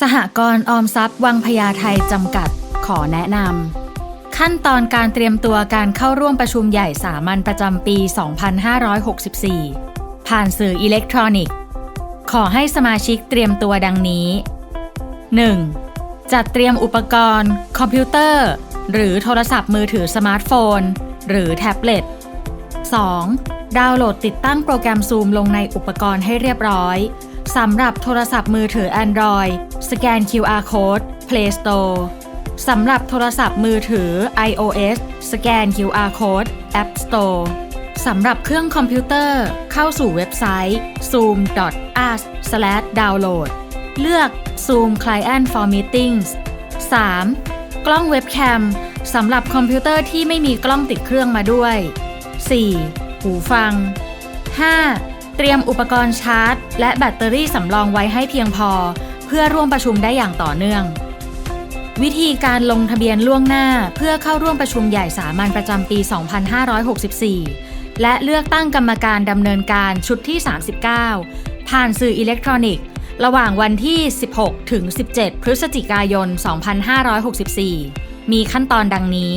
สหกรณ์ออมทรัพย์วังพญาไทยจำกัด ขอแนะนำขั้นตอนการเตรียมตัวการเข้าร่วมประชุมใหญ่สามัญประจำปี 2564 ผ่านสื่ออิเล็กทรอนิกส์ ขอให้สมาชิกเตรียมตัวดังนี้ 1. จัดเตรียมอุปกรณ์ คอมพิวเตอร์ หรือโทรศัพท์มือถือสมาร์ทโฟน หรือแท็บเล็ต 2. ดาวน์โหลดติดตั้งโปรแกรม Zoom ลงในอุปกรณ์ให้เรียบร้อยสำหรับโทรศัพท์มือถือ Android สแกน QR Code Play Store สำหรับโทรศัพท์มือถือ iOS สแกน QR Code App Store สำหรับเครื่องคอมพิวเตอร์ เข้าสู่เว็บไซต์ zoom.us/download เลือก Zoom Client for Meetings 3. กล้องเว็บแคมสำหรับคอมพิวเตอร์ที่ไม่มีกล้องติดเครื่องมาด้วย 4. หูฟัง 5. เตรียมอุปกรณ์ชาร์จ และแบตเตอรี่สำรองไว้ให้เพียงพอ เพื่อร่วมประชุมได้อย่างต่อเนื่อง วิธีการลงทะเบียนล่วงหน้าเพื่อเข้าร่วมประชุมใหญ่สามัญประจำปี 2564 และเลือกตั้งกรรมการดำเนินการชุดที่ 39 ผ่านสื่ออิเล็กทรอนิกส์ ระหว่างวันที่ 16 ถึง 17 พฤศจิกายน 2564 มีขั้นตอนดังนี้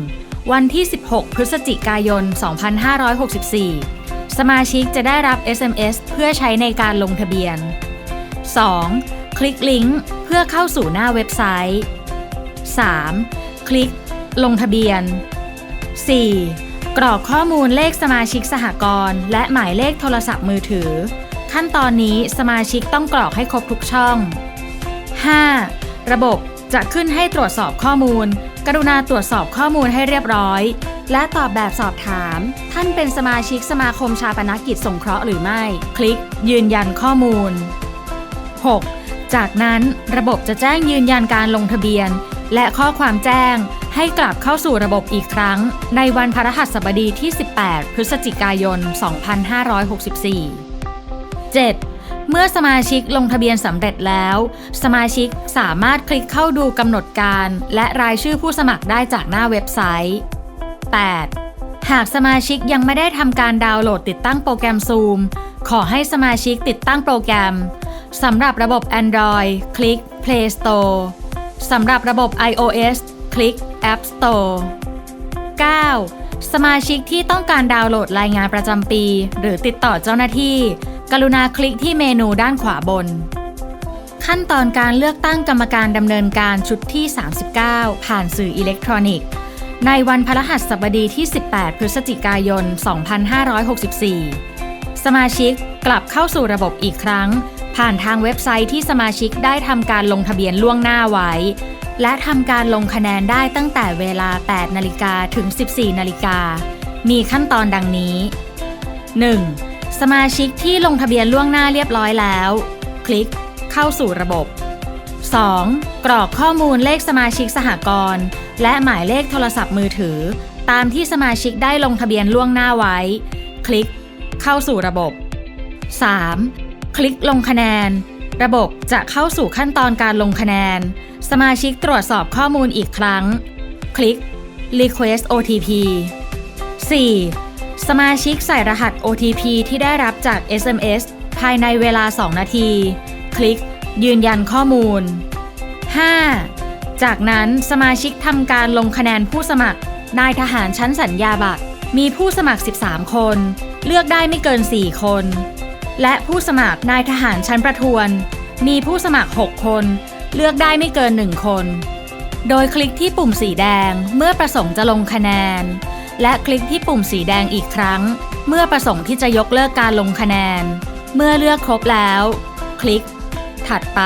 1. วันที่ 16 พฤศจิกายน 2564 สมาชิกจะได้รับ SMS เพื่อใช้ในการลงทะเบียน 2. คลิกลิงก์เพื่อเข้าสู่หน้าเว็บไซต์ 3. คลิก ลงทะเบียน 4. กรอกข้อมูลเลขสมาชิกสหกรณ์และหมายเลขโทรศัพท์มือถือ ขั้นตอนนี้สมาชิกต้องกรอกให้ครบทุกช่อง 5. ระบบจะขึ้นให้ตรวจสอบข้อมูล กรุณาตรวจสอบข้อมูลให้เรียบร้อย และตอบแบบสอบถาม ท่านเป็นสมาชิกสมาคมชาปนกิจสงเคราะห์หรือไม่ คลิก ยืนยันข้อมูล 6. จากนั้นระบบจะแจ้งยืนยันการลงทะเบียน และข้อความแจ้งให้กลับเข้าสู่ระบบอีกครั้ง ในวันพฤหัสบดีที่ 18 พฤศจิกายน 2564 7. เมื่อสมาชิกลงทะเบียนสำเร็จแล้ว สมาชิกสามารถคลิกเข้าดูกำหนดการ และรายชื่อผู้สมัครได้จากหน้าเว็บไซต์ 8. หากสมาชิกยังไม่ได้ทำการดาวน์โหลดติดตั้งโปรแกรม Zoom ขอให้สมาชิกติดตั้งโปรแกรม สำหรับระบบ Android คลิก Play Store สำหรับระบบ iOS คลิก App Store 9. สมาชิกที่ต้องการดาวน์โหลดรายงานประจำปี หรือติดต่อเจ้าหน้าที่ กรุณาคลิกที่เมนูด้านขวาบน ขั้นตอนการเลือกตั้งกรรมการดำเนินการชุดที่ 39 ผ่านสื่ออิเล็กทรอนิกส์ ในวันพฤหัสบดีที่ 18 พฤศจิกายน 2564 สมาชิกกลับเข้าสู่ระบบอีกครั้ง ผ่านทางเว็บไซต์ที่สมาชิกได้ทำการลงทะเบียนล่วงหน้าไว้ และทำการลงคะแนนได้ตั้งแต่เวลา 8 นาฬิกาถึง 14 นาฬิกา มีขั้นตอนดังนี้ 1. สมาชิกที่ลงทะเบียนล่วงหน้าเรียบร้อยแล้ว คลิกเข้าสู่ระบบ 2. กรอกข้อมูลเลขสมาชิกสหกรณ์และหมายเลขโทรศัพท์มือถือ ตามที่สมาชิกได้ลงทะเบียนล่วงหน้าไว้ คลิก เข้าสู่ระบบ 3. คลิกลงคะแนน ระบบจะเข้าสู่ขั้นตอนการลงคะแนน สมาชิกตรวจสอบข้อมูลอีกครั้ง คลิก Request OTP 4. สมาชิกใส่รหัส OTP ที่ได้รับจาก SMS ภายในเวลา 2 นาที คลิก ยืนยันข้อมูล 5. จากนั้นสมาชิกทำการลงคะแนนผู้สมัคร นายทหารชั้นสัญญาบัตร มีผู้สมัคร 13 คน เลือกได้ไม่เกิน 4 คน และผู้สมัครนายทหารชั้นประทวน มีผู้สมัคร 6 คน เลือกได้ไม่เกิน 1 คน โดยคลิกที่ปุ่มสีแดงเมื่อประสงค์จะลงคะแนน และคลิกที่ปุ่มสีแดงอีกครั้ง เมื่อประสงค์ที่จะยกเลิกการลงคะแนน เมื่อเลือกครบแล้ว คลิก ถัดไป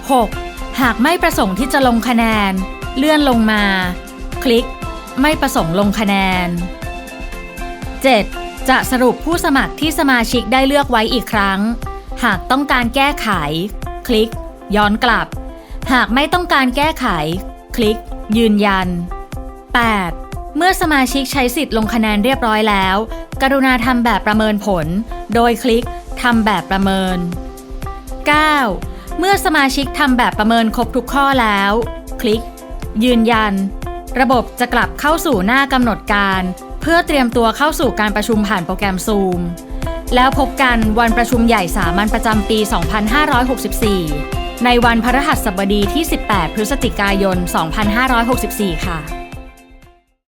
6. หากไม่ประสงค์ที่จะลงคะแนน เลื่อนลงมา คลิก ไม่ประสงค์ลงคะแนน 7. จะสรุปผู้สมัครที่สมาชิกได้เลือกไว้อีกครั้ง หากต้องการแก้ไข คลิก ย้อนกลับ หากไม่ต้องการแก้ไข คลิก ยืนยัน 8. เมื่อสมาชิกใช้สิทธิ์ลงคะแนนเรียบร้อยแล้ว กรุณาทำแบบประเมินผล โดยคลิกทำแบบประเมิน 9. เมื่อสมาชิกทำแบบประเมินครบทุกข้อแล้ว คลิก ยืนยัน ระบบจะกลับเข้าสู่หน้ากำหนดการ เพื่อเตรียมตัวเข้าสู่การประชุมผ่านโปรแกรม Zoom แล้วพบกันวันประชุมใหญ่สามัญประจำปี 2564 ในวันพฤหัสบดีที่ 18 พฤศจิกายน 2564 ค่ะ